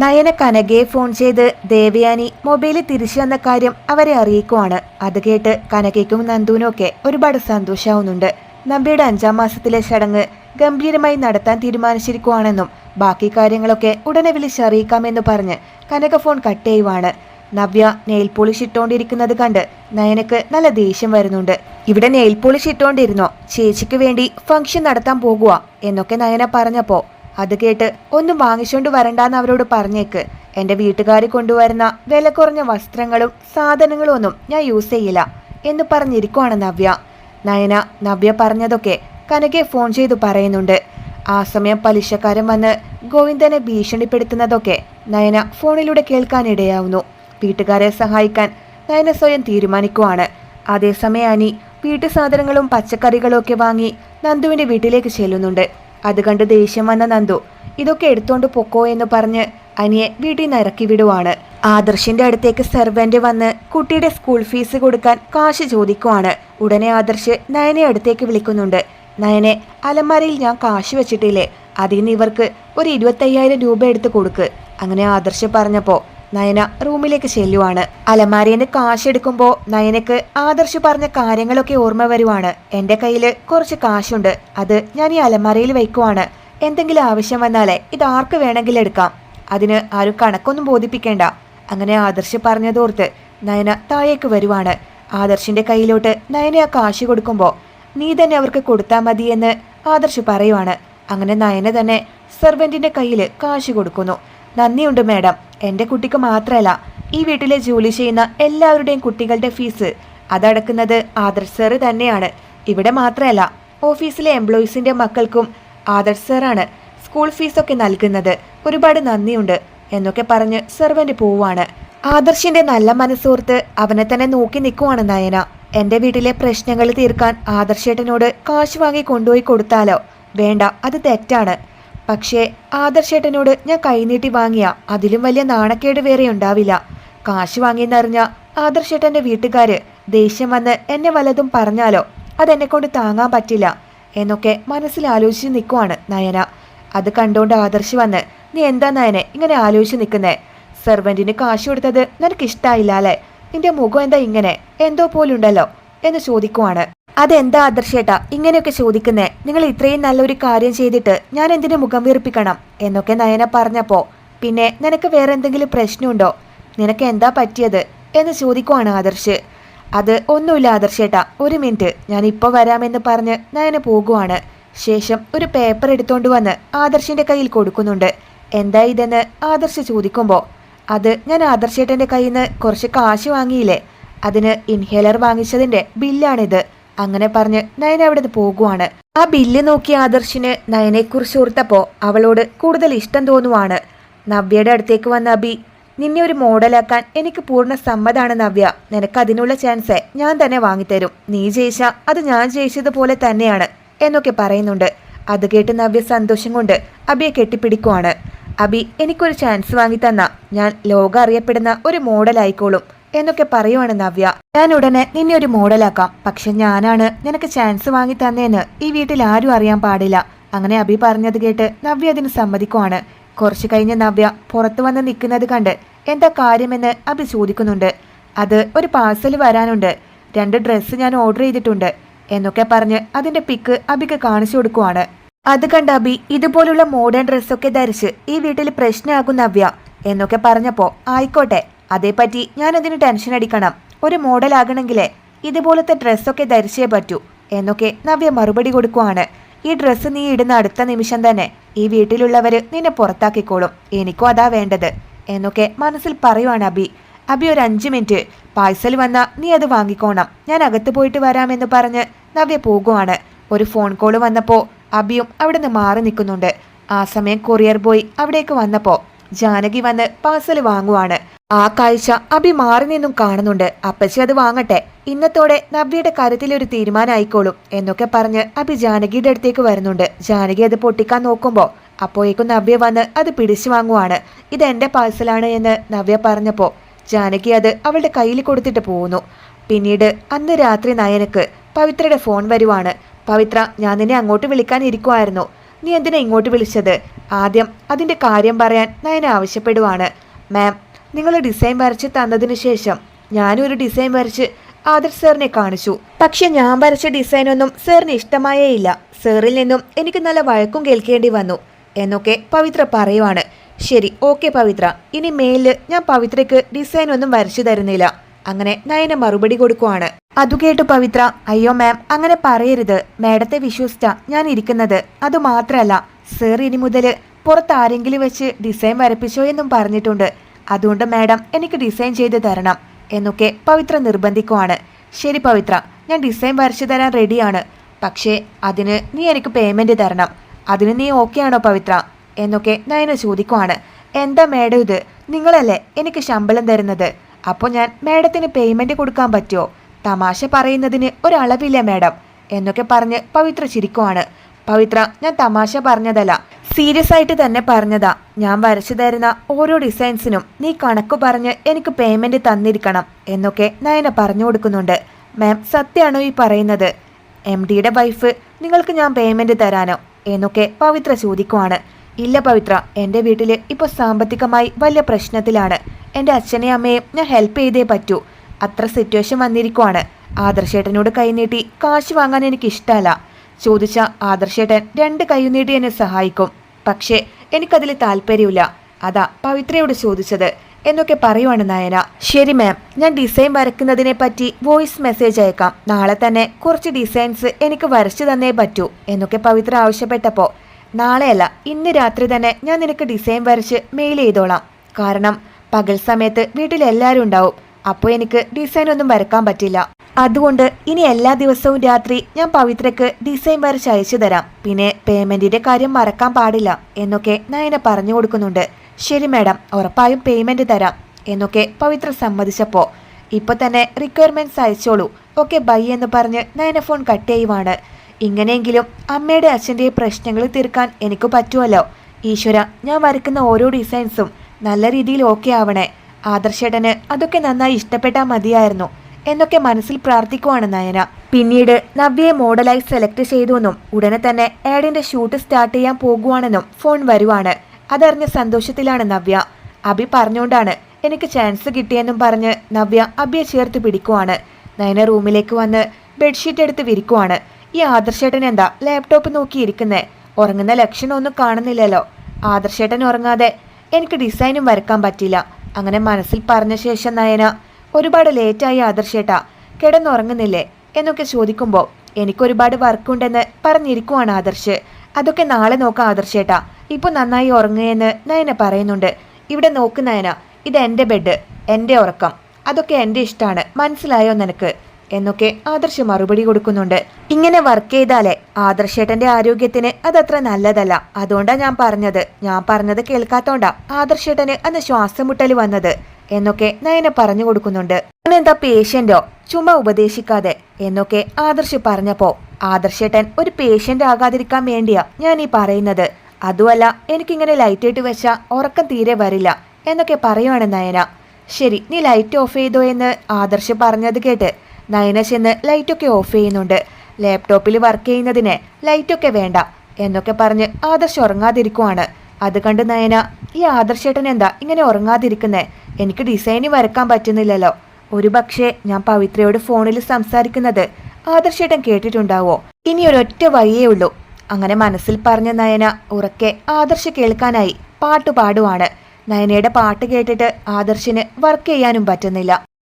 Nayana കനകയെ phone ചെയ്ത് ദേവയാനി മൊബൈലിൽ തിരിച്ചു വന്ന കാര്യം അവരെ അറിയിക്കുവാണ്. അത് കേട്ട് കനകയ്ക്കും നന്ദുവിനും ഒക്കെ ഒരുപാട് സന്തോഷാവുന്നുണ്ട്. നമ്പിയുടെ അഞ്ചാം മാസത്തിലെ ചടങ്ങ് ഗംഭീരമായി നടത്താൻ തീരുമാനിച്ചിരിക്കുവാണെന്നും ബാക്കി കാര്യങ്ങളൊക്കെ ഉടനെ വിളിച്ചറിയിക്കാമെന്ന് പറഞ്ഞ് കനക ഫോൺ കട്ട് ചെയ്യുവാണ്. നവ്യ നെയിൽ പോളിഷ് ഇട്ടുകൊണ്ടിരിക്കുന്നത് കണ്ട് നയനക്ക് നല്ല ദേഷ്യം വരുന്നുണ്ട്. ഇവിടെ നെയിൽ പോളിഷ് ഇട്ടോണ്ടിരുന്നോ? ചേച്ചിക്ക് വേണ്ടി ഫംഗ്ഷൻ നടത്താൻ പോകുക എന്നൊക്കെ നയന പറഞ്ഞപ്പോ അത് കേട്ട് ഒന്നും വാങ്ങിച്ചോണ്ട് വരണ്ടാന്ന് അവരോട് പറഞ്ഞേക്ക്. എന്റെ വീട്ടുകാർ കൊണ്ടുവരുന്ന വില കുറഞ്ഞ വസ്ത്രങ്ങളും സാധനങ്ങളും ഒന്നും ഞാൻ യൂസ് ചെയ്യില്ല എന്ന് പറഞ്ഞിരിക്കുവാണ് നവ്യ. നയന നവ്യ പറഞ്ഞതൊക്കെ കനകെ ഫോൺ ചെയ്തു പറയുന്നുണ്ട്. ആ സമയം പലിശക്കാരൻ വന്ന് ഗോവിന്ദനെ ഭീഷണിപ്പെടുത്തുന്നതൊക്കെ നയന ഫോണിലൂടെ കേൾക്കാനിടയാവുന്നു. വീട്ടുകാരെ സഹായിക്കാൻ നയന സ്വയം തീരുമാനിക്കുവാണ്. അതേസമയം അനി വീട്ടു സാധനങ്ങളും പച്ചക്കറികളും ഒക്കെ വാങ്ങി നന്ദുവിന്റെ വീട്ടിലേക്ക് ചെല്ലുന്നുണ്ട്. അത് കണ്ട് ദേഷ്യം വന്ന നന്ദു ഇതൊക്കെ എടുത്തോണ്ട് പൊക്കോ എന്ന് പറഞ്ഞ് അനിയെ വീട്ടിൽ നിന്ന് ഇറക്കി വിടുവാണ്. ആദർശിന്റെ അടുത്തേക്ക് സെർവന്റ് വന്ന് കുട്ടിയുടെ സ്കൂൾ ഫീസ് കൊടുക്കാൻ കാശ് ചോദിക്കുവാണ്. ഉടനെ ആദർശ് നയനെ അടുത്തേക്ക് വിളിക്കുന്നുണ്ട്. നയനെ അലമാരയിൽ ഞാൻ കാശ് വെച്ചിട്ടില്ലേ? അതിൽ നിന്ന് ഇവർക്ക് ഒരു ഇരുപത്തയ്യായിരം രൂപ എടുത്ത് കൊടുക്ക്. അങ്ങനെ ആദർശ് പറഞ്ഞപ്പോ നയന റൂമിലേക്ക് ചെല്ലുവാണ്. അലമാരിന്ന് കാശെടുക്കുമ്പോൾ നയനക്ക് ആദർശ് പറഞ്ഞ കാര്യങ്ങളൊക്കെ ഓർമ്മ വരുവാണ്. എന്റെ കയ്യിൽ കുറച്ച് കാശുണ്ട്. അത് ഞാൻ ഈ അലമാരയിൽ വയ്ക്കുവാണ്. എന്തെങ്കിലും ആവശ്യം വന്നാലേ ഇത് ആർക്ക് വേണമെങ്കിലും എടുക്കാം. അതിന് ആരും കണക്കൊന്നും ബോധിപ്പിക്കേണ്ട. അങ്ങനെ ആദർശ് പറഞ്ഞതോർത്ത് നയന താഴേക്ക് വരുവാണ്. ആദർശിന്റെ കയ്യിലോട്ട് നയന ആ കാശ് കൊടുക്കുമ്പോൾ നീ തന്നെ അവർക്ക് കൊടുത്താൽ മതി എന്ന് ആദർശ് പറയുവാണ്. അങ്ങനെ നയന തന്നെ സെർവന്റിന്റെ കയ്യിൽ കാശ് കൊടുക്കുന്നു. നന്ദിയുണ്ട് മാഡം. എന്റെ കുട്ടിക്ക് മാത്രമല്ല ഈ വീട്ടിലെ ജോലി ചെയ്യുന്ന എല്ലാവരുടെയും കുട്ടികളുടെ ഫീസ്. അതടക്കുന്നത് ആദർശ് സാറ് തന്നെയാണ്. ഇവിടെ മാത്രമല്ല ഓഫീസിലെ എംപ്ലോയീസിന്റെ മക്കൾക്കും ആദർശ് സാറാണ് സ്കൂൾ ഫീസൊക്കെ നൽകുന്നത്. ഒരുപാട് നന്ദിയുണ്ട് എന്നൊക്കെ പറഞ്ഞ് സെർവന്റ് പോവാണ് ആദർശിന്റെ നല്ല മനസ്സോർത്ത് അവനെ തന്നെ നോക്കി നിൽക്കുവാണ് നയന. എന്റെ വീട്ടിലെ പ്രശ്നങ്ങൾ തീർക്കാൻ ആദർശേട്ടനോട് കാശ് വാങ്ങി കൊണ്ടുപോയി കൊടുത്താലോ? വേണ്ട അത് തെറ്റാണ്. പക്ഷേ ആദർശേട്ടനോട് ഞാൻ കൈനീട്ടി വാങ്ങിയ അതിലും വലിയ നാണക്കേട് വേറെ ഉണ്ടാവില്ല. കാശ് വാങ്ങിയെന്നറിഞ്ഞ ആദർശേട്ടന്റെ വീട്ടുകാര് ദേഷ്യം വന്ന് എന്നെ വല്ലതും പറഞ്ഞാലോ അതെന്നെ കൊണ്ട് താങ്ങാൻ പറ്റില്ല എന്നൊക്കെ മനസ്സിൽ ആലോചിച്ച് നിൽക്കുവാണ് നയന. അത് കണ്ടുകൊണ്ട് ആദർശ് വന്ന് നീ എന്താ നയനെ ഇങ്ങനെ ആലോചിച്ച് നിൽക്കുന്നേ സെർവന്റിന് കാശ് കൊടുത്തത് നിനക്ക് അല്ലേ? നിന്റെ മുഖം എന്താ ഇങ്ങനെ? എന്തോ പോലുണ്ടല്ലോ? എന്ന് ചോദിക്കുവാണ്. അതെന്താ ആദർശേട്ടാ ഇങ്ങനെയൊക്കെ ചോദിക്കുന്നേ? നിങ്ങൾ ഇത്രയും നല്ലൊരു കാര്യം ചെയ്തിട്ട് ഞാൻ എന്തിനു മുഖം വീർപ്പിക്കണം? എന്നൊക്കെ നയന പറഞ്ഞപ്പോ പിന്നെ നിനക്ക് വേറെ എന്തെങ്കിലും പ്രശ്നമുണ്ടോ? നിനക്ക് എന്താ പറ്റിയത്? എന്ന് ചോദിക്കുവാണ് ആദർശ്. അത് ഒന്നുമില്ല ആദർശേട്ടാ ഒരു മിനിറ്റ്. ഞാൻ ഇപ്പോൾ വരാമെന്ന് പറഞ്ഞ് നയന പോകുവാണ്. ശേഷം ഒരു പേപ്പർ എടുത്തോണ്ട് വന്ന് ആദർശിന്റെ കയ്യിൽ കൊടുക്കുന്നുണ്ട്. എന്താ ഇതെന്ന് ആദർശ് ചോദിക്കുമ്പോൾ അത് ഞാൻ ആദർശേട്ടന്റെ കയ്യിൽ നിന്ന് കുറച്ച് കാശ് വാങ്ങിയില്ലേ? അതിന് ഇൻഹേലർ വാങ്ങിച്ചതിന്റെ ബില്ലാണിത് അങ്ങനെ പറഞ്ഞ് നയന അവിടെ നിന്ന് പോകുവാണ്. ആ ബില്ല് നോക്കിയ ആദർശിന് നയനെക്കുറിച്ച് ഓർത്തപ്പോ അവളോട് കൂടുതൽ ഇഷ്ടം തോന്നുവാണ്. നവ്യയുടെ അടുത്തേക്ക് വന്ന അബി നിന്നെ ഒരു മോഡലാക്കാൻ എനിക്ക് പൂർണ സമ്മതാണ് നവ്യ. നിനക്ക് അതിനുള്ള ചാൻസ് ഞാൻ തന്നെ വാങ്ങിത്തരും. നീ ജയിച്ച അത് ഞാൻ ജയിച്ചതുപോലെ തന്നെയാണ് എന്നൊക്കെ പറയുന്നുണ്ട്. അത് കേട്ട് നവ്യ സന്തോഷം കൊണ്ട് അബിയെ കെട്ടിപ്പിടിക്കുവാണ്. അബി എനിക്കൊരു ചാൻസ് വാങ്ങി തന്ന ഞാൻ ലോകം അറിയപ്പെടുന്ന ഒരു മോഡലായിക്കോളും. എന്നൊക്കെ പറയുവാണ് നവ്യ. ഞാൻ ഉടനെ നിന്നെ ഒരു മോഡലാക്കാം. പക്ഷെ ഞാനാണ്. നിനക്ക് ചാൻസ് വാങ്ങി തന്നേന്ന് ഈ വീട്ടിൽ ആരും അറിയാൻ പാടില്ല. അങ്ങനെ അബി പറഞ്ഞത് കേട്ട് നവ്യ അതിന് സമ്മതിക്കുവാണ്. കുറച്ചു കഴിഞ്ഞ് നവ്യ പുറത്തു വന്ന് നിൽക്കുന്നത് കണ്ട് എന്താ കാര്യമെന്ന് അബി ചോദിക്കുന്നുണ്ട്. അത് ഒരു പാഴ്സൽ വരാനുണ്ട്. രണ്ട് ഡ്രസ്സ് ഞാൻ ഓർഡർ ചെയ്തിട്ടുണ്ട് എന്നൊക്കെ പറഞ്ഞ് അതിന്റെ പിക്ക് അബിക്ക് കാണിച്ചു കൊടുക്കുവാണ്. അത് കണ്ട അബി ഇതുപോലുള്ള മോഡേൺ ഡ്രസ്സൊക്കെ ധരിച്ച് ഈ വീട്ടിൽ പ്രശ്നമാകും നവ്യ എന്നൊക്കെ പറഞ്ഞപ്പോ ആയിക്കോട്ടെ അതേപ്പറ്റി ഞാൻ അതിന് ടെൻഷൻ അടിക്കണം. ഒരു മോഡൽ ആകണമെങ്കിലേ ഇതുപോലത്തെ ഡ്രസ്സൊക്കെ ധരിച്ചേ പറ്റൂ എന്നൊക്കെ നവ്യ മറുപടി കൊടുക്കുവാണ്. ഈ ഡ്രസ്സ് നീ ഇടുന്ന അടുത്ത നിമിഷം തന്നെ ഈ വീട്ടിലുള്ളവര് നിന്നെ പുറത്താക്കിക്കോളും. എനിക്കും അതാ വേണ്ടത് എന്നൊക്കെ മനസ്സിൽ പറയുവാണ് അബി. അബി ഒരു അഞ്ച് മിനിറ്റ് പാഴ്സൽ വന്ന നീ അത് വാങ്ങിക്കോണം. ഞാൻ അകത്ത് പോയിട്ട് വരാമെന്ന് പറഞ്ഞ് നവ്യ പോകുവാണ്. ഒരു ഫോൺ കോൾ വന്നപ്പോ അബിയും അവിടെ നിന്ന് മാറി നിൽക്കുന്നുണ്ട്. ആ സമയം കൊറിയർ ബോയ് അവിടേക്ക് വന്നപ്പോ ജാനകി വന്ന് പാർസൽ വാങ്ങുവാണ്. ആ കാഴ്ച അഭി മാറി നിന്നും കാണുന്നുണ്ട്. അപ്പച്ചി അത് വാങ്ങട്ടെ. ഇന്നത്തോടെ നവ്യയുടെ കാര്യത്തിൽ ഒരു തീരുമാനമായിക്കോളും എന്നൊക്കെ പറഞ്ഞ് അഭി ജാനകിയുടെ അടുത്തേക്ക് വരുന്നുണ്ട്. ജാനകി അത് പൊട്ടിക്കാൻ നോക്കുമ്പോ അപ്പോഴേക്കും നവ്യ വന്ന് അത് പിടിച്ചു വാങ്ങുവാണ്. ഇത് എന്റെ പാഴ്സലാണ് എന്ന് നവ്യ പറഞ്ഞപ്പോ ജാനകി അത് അവളുടെ കയ്യിൽ കൊടുത്തിട്ട് പോകുന്നു പിന്നീട് അന്ന് രാത്രി നയനക്ക് പവിത്രയുടെ ഫോൺ വരുവാണ്. പവിത്ര ഞാൻ നിന്നെ അങ്ങോട്ട് വിളിക്കാൻ ഇരിക്കുമായിരുന്നു നീ എന്തിനാ ഇങ്ങോട്ട് വിളിച്ചത്? ആദ്യം അതിന്റെ കാര്യം പറയാൻ നയന ആവശ്യപ്പെടുവാണ്. മാം നിങ്ങൾ ഡിസൈൻ വരച്ച് തന്നതിന് ശേഷം ഞാനും ഒരു ഡിസൈൻ വരച്ച് ആദർ സാറിനെ കാണിച്ചു. പക്ഷെ ഞാൻ വരച്ച ഡിസൈനൊന്നും സാറിന് ഇഷ്ടമായേ ഇല്ല. സാറിൽ നിന്നും എനിക്ക് നല്ല വഴക്കും കേൾക്കേണ്ടി വന്നു. എന്നൊക്കെ പവിത്ര പറയുവാണ്. ശരി ഓക്കെ പവിത്ര. ഇനി മേലിൽ ഞാൻ പവിത്രയ്ക്ക് ഡിസൈനൊന്നും വരച്ചു തരുന്നില്ല. അങ്ങനെ നയന മറുപടി കൊടുക്കുവാണ്. അതു കേട്ടു പവിത്ര. അയ്യോ മാം അങ്ങനെ പറയരുത്. മാഡത്തെ വിശ്വസിച്ച ഞാൻ ഇരിക്കുന്നത്. അത് മാത്രല്ല സർ ഇനി മുതൽ പുറത്ത് ആരെങ്കിലും വെച്ച് ഡിസൈൻ വരപ്പിച്ചോ എന്നും പറഞ്ഞിട്ടുണ്ട്. അതുകൊണ്ട് മാഡം എനിക്ക് ഡിസൈൻ ചെയ്ത് തരണം എന്നൊക്കെ പവിത്ര നിർബന്ധിക്കുവാണ്. ശരി പവിത്ര ഞാൻ ഡിസൈൻ വരച്ചു തരാൻ റെഡിയാണ് പക്ഷേ അതിന് നീ എനിക്ക് പേയ്മെന്റ് തരണം. അതിന് നീ ഓക്കെ ആണോ പവിത്ര? എന്നൊക്കെ നയന ചോദിക്കുവാണ്. എന്താ മേഡം ഇത്? നിങ്ങളല്ലേ എനിക്ക് ശമ്പളം തരുന്നത്? അപ്പോൾ ഞാൻ മാഡത്തിന് പേയ്മെന്റ് കൊടുക്കാൻ പറ്റുമോ തമാശ പറയുന്നതിന് ഒരളവില്ല മാഡം. എന്നൊക്കെ പറഞ്ഞ് പവിത്ര ചിരിക്കുവാണ്. പവിത്ര ഞാൻ തമാശ പറഞ്ഞതല്ല. സീരിയസ് ആയിട്ട് തന്നെ പറഞ്ഞതാ. ഞാൻ വരച്ചു തരുന്ന ഓരോ ഡിസൈൻസിനും നീ കണക്ക് പറഞ്ഞ് എനിക്ക് പേയ്മെന്റ് തന്നിരിക്കണം എന്നൊക്കെ നയന പറഞ്ഞു കൊടുക്കുന്നുണ്ട്. മാം സത്യമാണോ ഈ പറയുന്നത്? എം ഡിയുടെ വൈഫ് നിങ്ങൾക്ക് ഞാൻ പേയ്മെന്റ് തരാനോ? എന്നൊക്കെ പവിത്ര ചോദിക്കുവാണ്. ഇല്ല പവിത്ര എന്റെ വീട്ടിൽ ഇപ്പോൾ സാമ്പത്തികമായി വലിയ പ്രശ്നത്തിലാണ്. എന്റെ അച്ഛനെയും അമ്മയെയും ഞാൻ ഹെൽപ്പ് ചെയ്തേ പറ്റൂ. അത്ര സിറ്റുവേഷൻ വന്നിരിക്കുവാണ്. ആദർശേട്ടനോട് കൈനീട്ടി കാശ് വാങ്ങാൻ എനിക്ക് ഇഷ്ടമല്ല ചോദിച്ച ആദർശേട്ടൻ രണ്ട് കൈ നീട്ടി എന്നെ സഹായിക്കും. പക്ഷേ എനിക്കതിൽ താല്പര്യമില്ല. അതാ പവിത്രയോട് ചോദിച്ചത്. എന്നൊക്കെ പറയുവാണ് നയന. ശരി മാം ഞാൻ ഡിസൈൻ വരയ്ക്കുന്നതിനെ പറ്റി വോയിസ് മെസ്സേജ് അയക്കാം. നാളെ തന്നെ കുറച്ച് ഡിസൈൻസ് എനിക്ക് വരച്ചു തന്നേ പറ്റൂ എന്നൊക്കെ പവിത്ര ആവശ്യപ്പെട്ടപ്പോൾ നാളെയല്ല ഇന്ന് രാത്രി തന്നെ ഞാൻ നിനക്ക് ഡിസൈൻ വരച്ച് മെയിൽ ചെയ്തോളാം. കാരണം പകൽ സമയത്ത് വീട്ടിൽ എല്ലാവരും ഉണ്ടാവും. അപ്പോൾ എനിക്ക് ഡിസൈൻ ഒന്നും വരക്കാൻ പറ്റില്ല. അതുകൊണ്ട് ഇനി എല്ലാ ദിവസവും രാത്രി ഞാൻ പവിത്രയ്ക്ക് ഡിസൈൻ വരച്ച് അയച്ചു തരാം. പിന്നെ പേയ്മെന്റിന്റെ കാര്യം മറക്കാൻ പാടില്ല എന്നൊക്കെ നയന പറഞ്ഞു കൊടുക്കുന്നുണ്ട്. ശരി മാഡം ഉറപ്പായും പേയ്മെന്റ് തരാം എന്നൊക്കെ പവിത്ര സമ്മതിച്ചപ്പോൾ ഇപ്പൊ തന്നെ റിക്വയർമെന്റ്സ് അയച്ചോളൂ. ഓക്കെ ബൈ എന്ന് പറഞ്ഞ് നയന ഫോൺ കട്ട് ചെയ്യുവാണ്. ഇങ്ങനെയെങ്കിലും അമ്മയുടെ അച്ഛന്റെ പ്രശ്നങ്ങൾ തീർക്കാൻ എനിക്ക് പറ്റുമല്ലോ. ഈശ്വര ഞാൻ വരയ്ക്കുന്ന ഓരോ ഡിസൈൻസും നല്ല രീതിയിൽ ഓക്കെ ആവണേ. ആദർശേട്ടന് അതൊക്കെ നന്നായി ഇഷ്ടപ്പെട്ടാൽ മതിയായിരുന്നു എന്നൊക്കെ മനസ്സിൽ പ്രാർത്ഥിക്കുവാണ് നയന. പിന്നീട് നവ്യയെ മോഡലായി സെലക്ട് ചെയ്തുവെന്നും ഉടനെ തന്നെ ആഡിന്റെ ഷൂട്ട് സ്റ്റാർട്ട് ചെയ്യാൻ പോകുവാണെന്നും ഫോൺ വരുവാണ്. അതറിഞ്ഞ സന്തോഷത്തിലാണ് നവ്യ. അബി പറഞ്ഞുകൊണ്ടാണ് എനിക്ക് ചാൻസ് കിട്ടിയെന്നും പറഞ്ഞ് നവ്യ അബിയെ ചേർത്ത് പിടിക്കുവാണ്. നയന റൂമിലേക്ക് വന്ന് ബെഡ്ഷീറ്റ് എടുത്ത് വിരിക്കുവാണ്. ഈ ആദർശേട്ടൻ എന്താ ലാപ്ടോപ്പ് നോക്കിയിരിക്കുന്നേ? ഉറങ്ങുന്ന ലക്ഷണമൊന്നും കാണുന്നില്ലല്ലോ. ആദർശേട്ടൻ ഉറങ്ങാതെ എനിക്ക് ഡിസൈനും വരക്കാൻ പറ്റില്ല അങ്ങനെ മനസ്സിൽ പറഞ്ഞ ശേഷം നയന ഒരുപാട് ലേറ്റായി ആദർശേട്ടാ കിടന്നുറങ്ങുന്നില്ലേ? എന്നൊക്കെ ചോദിക്കുമ്പോൾ എനിക്കൊരുപാട് വർക്കുണ്ടെന്ന് പറഞ്ഞിരിക്കുവാണ് ആദർശ്. അതൊക്കെ നാളെ നോക്കാം ആദർശേട്ടാ. ഇപ്പൊ നന്നായി ഉറങ്ങുകയെന്ന് നയന പറയുന്നുണ്ട്. ഇവിടെ നോക്ക് നയന ഇത് എന്റെ ബെഡ് എന്റെ ഉറക്കം. അതൊക്കെ എന്റെ ഇഷ്ടമാണ് മനസ്സിലായോ നിനക്ക്? എന്നൊക്കെ ആദർശ മറുപടി കൊടുക്കുന്നുണ്ട്. ഇങ്ങനെ വർക്ക് ചെയ്താലേ ആദർശേട്ടന്റെ ആരോഗ്യത്തിന് അതത്ര നല്ലതല്ല. അതുകൊണ്ടാ ഞാൻ പറഞ്ഞത്. ഞാൻ പറഞ്ഞത് കേൾക്കാത്തോണ്ടാ ആദർശേട്ടന് അന്ന് ശ്വാസം മുട്ടൽ വന്നത് എന്നൊക്കെ നയന പറഞ്ഞു കൊടുക്കുന്നുണ്ട്. എന്താ പേഷ്യന്റോ ചുമ ഉപദേശിക്കാതെ എന്നൊക്കെ ആദർശ് പറഞ്ഞപ്പോ ആദർശേട്ടൻ ഒരു പേഷ്യന്റ് ആകാതിരിക്കാൻ വേണ്ടിയാ ഞാൻ ഈ പറയുന്നത്. അതുമല്ല എനിക്കിങ്ങനെ ലൈറ്റ് ഇട്ട് വെച്ചാ ഉറക്കം തീരെ വരില്ല എന്നൊക്കെ പറയുവാണ് നയന. ശരി നീ ലൈറ്റ് ഓഫ് ചെയ്തോ എന്ന് ആദർശ് പറഞ്ഞത് കേട്ട് നയന ചെന്ന് ലൈറ്റൊക്കെ ഓഫ് ചെയ്യുന്നുണ്ട്. ലാപ്ടോപ്പിൽ വർക്ക് ചെയ്യുന്നതിന് ലൈറ്റൊക്കെ വേണ്ട എന്നൊക്കെ പറഞ്ഞ് ആദർശ് ഉറങ്ങാതിരിക്കുവാണ്. അത് കണ്ട് നയന ഈ ആദർശേട്ടൻ എന്താ ഇങ്ങനെ ഉറങ്ങാതിരിക്കുന്നേ? എനിക്ക് ഡിസൈന് വരക്കാൻ പറ്റുന്നില്ലല്ലോ. ഒരു പക്ഷേ ഞാൻ പവിത്രയോട് ഫോണിൽ സംസാരിക്കുന്നത് ആദർശേട്ടൻ കേട്ടിട്ടുണ്ടാവോ? ഇനി ഒരൊറ്റ വഴിയേ ഉള്ളൂ. അങ്ങനെ മനസ്സിൽ പറഞ്ഞ നയന ഉറക്കെ ആദർശ് കേൾക്കാനായി പാട്ട് പാടുവാണ്. നയനയുടെ പാട്ട് കേട്ടിട്ട് ആദർശിന് വർക്ക് ചെയ്യാനും പറ്റുന്നില്ല.